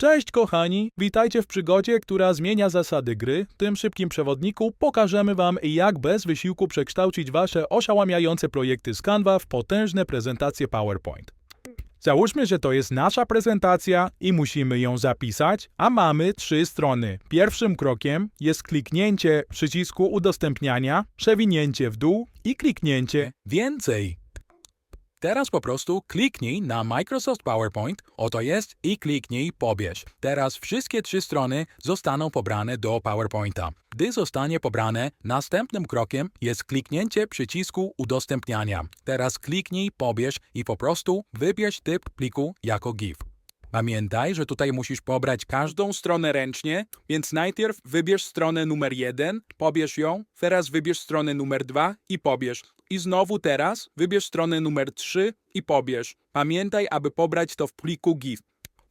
Cześć kochani, witajcie w przygodzie, która zmienia zasady gry. W tym szybkim przewodniku pokażemy wam jak bez wysiłku przekształcić wasze oszałamiające projekty z Canva w potężne prezentacje PowerPoint. Załóżmy, że to jest nasza prezentacja i musimy ją zapisać, a mamy trzy strony. Pierwszym krokiem jest kliknięcie przycisku udostępniania, przewinięcie w dół i kliknięcie Więcej. Teraz po prostu kliknij na Microsoft PowerPoint, oto jest, i kliknij pobierz. Teraz wszystkie trzy strony zostaną pobrane do PowerPointa. Gdy zostanie pobrane, następnym krokiem jest kliknięcie przycisku udostępniania. Teraz kliknij pobierz i po prostu wybierz typ pliku jako GIF. Pamiętaj, że tutaj musisz pobrać każdą stronę ręcznie, więc najpierw wybierz stronę numer 1, pobierz ją, teraz wybierz stronę numer 2 i pobierz. I znowu teraz wybierz stronę numer 3 i pobierz. Pamiętaj, aby pobrać to w pliku GIF.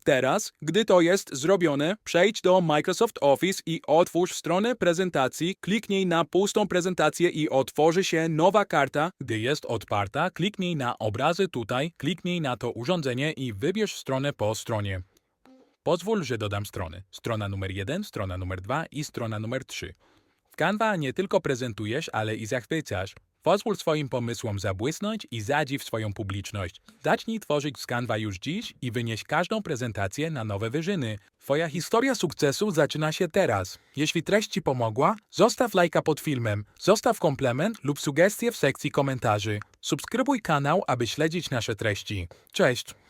Teraz, gdy to jest zrobione, przejdź do Microsoft Office i otwórz stronę prezentacji, kliknij na pustą prezentację i otworzy się nowa karta. Gdy jest otwarta, kliknij na obrazy tutaj, kliknij na to urządzenie i wybierz stronę po stronie. Pozwól, że dodam strony. Strona numer 1, strona numer 2 i strona numer 3. W Canva nie tylko prezentujesz, ale i zachwycasz. Pozwól swoim pomysłom zabłysnąć i zadziw swoją publiczność. Zacznij tworzyć z Canva już dziś i wynieś każdą prezentację na nowe wyżyny. Twoja historia sukcesu zaczyna się teraz. Jeśli treść Ci pomogła, zostaw lajka pod filmem, zostaw komplement lub sugestie w sekcji komentarzy. Subskrybuj kanał, aby śledzić nasze treści. Cześć!